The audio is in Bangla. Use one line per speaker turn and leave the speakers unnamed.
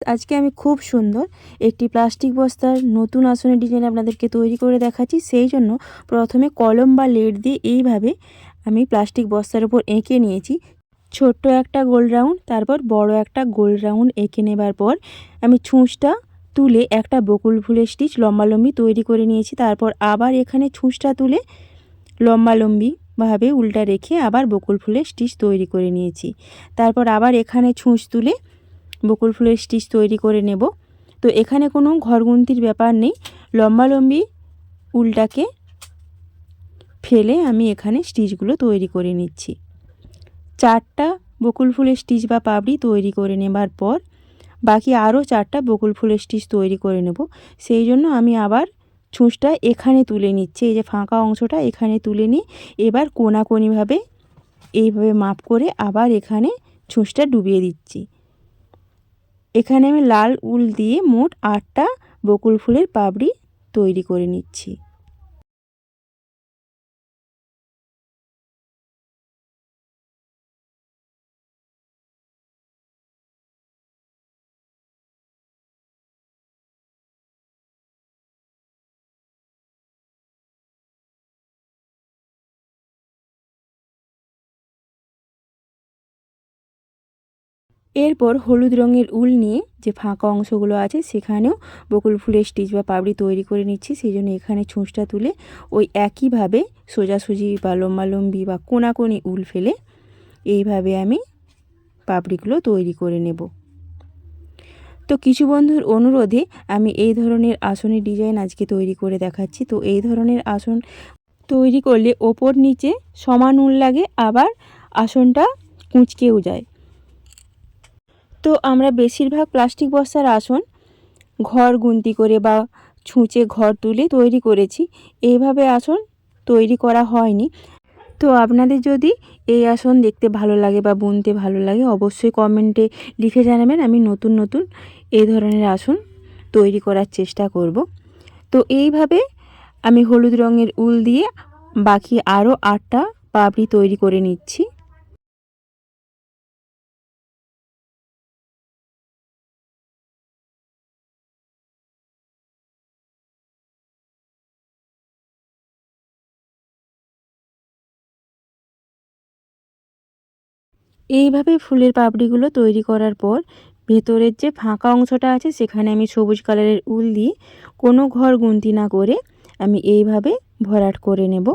আজকে আমি খুব সুন্দর একটি প্লাস্টিক বস্তার নতুন আসনের ডিজাইন আপনাদেরকে তৈরি করে দেখাচ্ছি। সেই জন্য প্রথমে কলম বা লেড দিয়ে এইভাবে আমি প্লাস্টিক বস্তার উপর এঁকে নিয়েছি। ছোট্ট একটা গোল রাউন্ড, তারপর বড় একটা গোল রাউন্ড এঁকে নেবার পর আমি ছুঁচটা তুলে একটা বকুল ফুলের স্টিচ লম্বালম্বি তৈরি করে নিয়েছি। তারপর আবার এখানে ছুঁচটা তুলে লম্বালম্বিভাবে উল্টা রেখে আবার বকুল ফুলের স্টিচ তৈরি করে নিয়েছি। তারপর আবার এখানে ছুঁচ তুলে বকুল ফুলের স্টিচ তৈরি করে নেব। তো এখানে কোনো ঘরগুন্তির ব্যাপার নেই। লম্বালম্বি উলটাকে ফেলে আমি এখানে স্টিচগুলো তৈরি করে নিচ্ছি। চারটা বকুল ফুলের স্টিচ বা পাপড়ি তৈরি করে নেবার পর বাকি আরও চারটা বকুল ফুলের স্টিচ তৈরি করে নেব। সেই জন্য আমি আবার ছুঁচটা এখানে তুলে নিচ্ছি। এই যে ফাঁকা অংশটা এখানে তুলে নিয়ে এবার কোনাকোনিভাবে এইভাবে মাপ করে আবার এখানে ছুঁচটা ডুবিয়ে দিচ্ছি। এখানে আমি লাল উল দিয়ে মোট আটটা বকুল ফুলের পাপড়ি তৈরি করে নিচ্ছি। এরপর হলুদ রঙের উল নিয়ে যে ফাঁকা অংশগুলো আছে সেখানেও বকুল ফুলের স্টিচ বা পাপড়ি তৈরি করে নিচ্ছি। সেই জন্য এখানে ছুঁচটা তুলে ওই একইভাবে সোজাসুজি বা লম্বালম্বি বা কোনাকোনি উল ফেলে এইভাবে আমি পাপড়িগুলো তৈরি করে নেব। তো কিছু বন্ধুর অনুরোধে আমি এই ধরনের আসনের ডিজাইন আজকে তৈরি করে দেখাচ্ছি। তো এই ধরনের আসন তৈরি করলে ওপর নিচে সমান উল লাগে, আবার আসনটা কুঁচকেও যায়। তো আমরা বেশিরভাগ প্লাস্টিক বস্তার আসন ঘর গুনতি করে বা ছুঁচে ঘর তুলে তৈরি করেছি। এইভাবে আসন তৈরি করা হয়নি। তো আপনাদের যদি এই আসন দেখতে ভালো লাগে বা বুনতে ভালো লাগে, অবশ্যই কমেন্টে লিখে জানাবেন। আমি নতুন নতুন এই ধরনের আসন তৈরি করার চেষ্টা করব। তো এইভাবে আমি হলুদ রঙের উল দিয়ে বাকি আরও আটটা পাপড়ি তৈরি করে নিচ্ছি। এইভাবে ফুলের পাপড়িগুলো তৈরি করার পর ভেতরের যে ফাঁকা অংশটা আছে, সেখানে আমি সবুজ কালারের উল দিয়ে কোনো ঘর গুনতি না করে আমি এইভাবে ভরাট করে নেব।